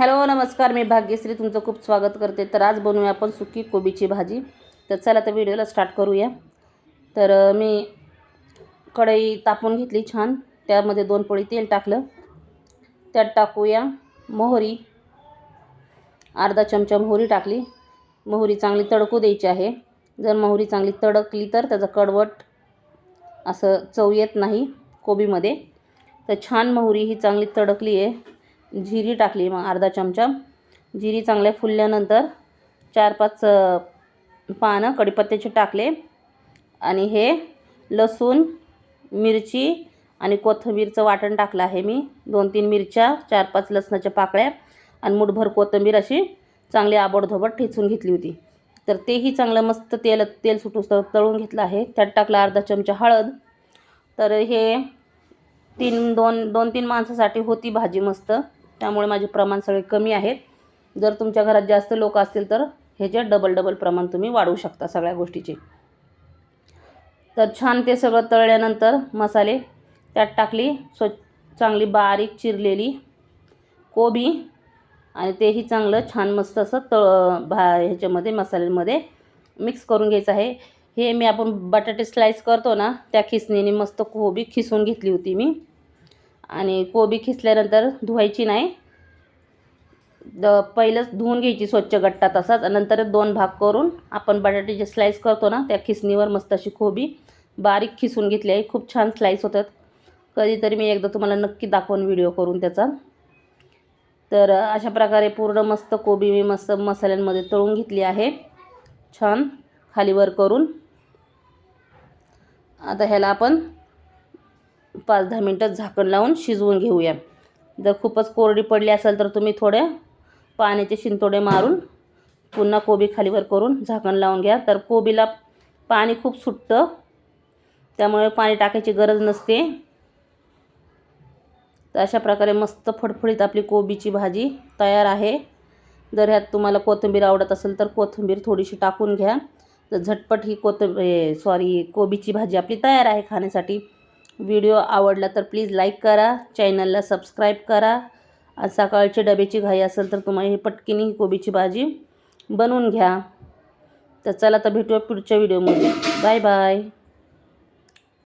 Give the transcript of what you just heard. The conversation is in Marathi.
हॅलो नमस्कार मी भाग्यश्री तुमचं खूप स्वागत करते. तर आज बनवूया आपण सुकी कोबीची भाजी. तर चला तर व्हिडिओला स्टार्ट करूया. तर मी कढई तापून घेतली छान. त्यामध्ये दोन पोळी तेल टाकलं. त्यात टाकूया मोहरी. अर्धा चमचा मोहरी टाकली. मोहरी चांगली तडकू द्यायची आहे. जर मोहरी चांगली तडकली तर त्याचं कडवट असं चव येत नाही कोबीमध्ये. तर छान मोहरी ही चांगली तडकली आहे. जिरी टाकली मग अर्धा चमचा. जिरी चांगल्या फुलल्यानंतर चार पाच पानं कढीपत्त्याचे टाकले. आणि हे लसूण मिरची आणि कोथिंबीरचं वाटण टाकलं आहे मी. दोन तीन मिरच्या चार पाच लसणाच्या पाकळ्या आणि मुठभर कोथिंबीर अशी चांगली आबडधोबड ठेचून घेतली होती. तर तेही चांगलं मस्त तेल तेल सुटूस तर तळून घेतलं आहे. त्यात टाकलं अर्धा चमचा हळद. तर हे तीन दोन दोन तीन माणसासाठी होती भाजी मस्त. त्यामुळे माझे प्रमाण सगळे कमी आहेत. जर तुमच्या घरात जास्त लोक असतील तर ह्याच्यात डबल डबल प्रमाण तुम्ही वाढवू शकता सगळ्या गोष्टीचे. तर छान ते सगळं तळल्यानंतर मसाले त्यात टाकली स्व चांगली बारीक चिरलेली कोबी आणि तेही चांगलं छान मस्त असं तळ भा ह्याच्यामध्ये मसाल्यांमध्ये मिक्स करून घ्यायचं आहे. हे मी आपण बटाटे स्लाईस करतो ना त्या खिसणीने मस्त कोबी खिसून घेतली होती मी. आणि कोबी खिसल्यानंतर धुवायची नाही. द पहिलंच धुवून घ्यायची स्वच्छ गट्टा तसाच नंतर दोन भाग करून आपण बटाट्याचे स्लाईस करतो ना त्या खिसणीवर मस्त अशी कोबी बारीक खिसून घेतली आहे. खूप छान स्लाईस होतात. कधीतरी मी एकदा तुम्हाला नक्की दाखवून व्हिडिओ करून त्याचा. तर अशा प्रकारे पूर्ण मस्त कोबी मी मस्त मसाल्यांमध्ये तळून घेतली आहे. छान खालीवर करून. आता ह्याला आपण पाच दहा मिनटं झाकण लावून शिजवून घेऊया. जर खूपच कोरडी पडली असेल तर तुम्ही थोडे पाण्याचे शिंतोडे मारून पुन्हा कोबी खालीवर करून झाकण लावून घ्या. तर कोबीला पाणी खूप सुटतं त्यामुळे पाणी टाकायची गरज नसते. तर अशा प्रकारे मस्त फडफडीत आपली कोबीची भाजी तयार आहे. जर ह्यात तुम्हाला कोथिंबीर आवडत असेल तर कोथिंबीर थोडीशी टाकून घ्या. तर झटपट ही कोथंबी सॉरी कोबीची भाजी आपली तयार आहे खाण्यासाठी. व्हिडिओ आवडला तर प्लीज लाईक करा चॅनलला सबस्क्राईब करा. आणि सकाळची डब्याची घाई असेल तर तुम्हाला हे पटकीने ही कोबीची भाजी बनवून घ्या. तर चला तर भेटूया पुढच्या व्हिडिओमध्ये. Bye bye.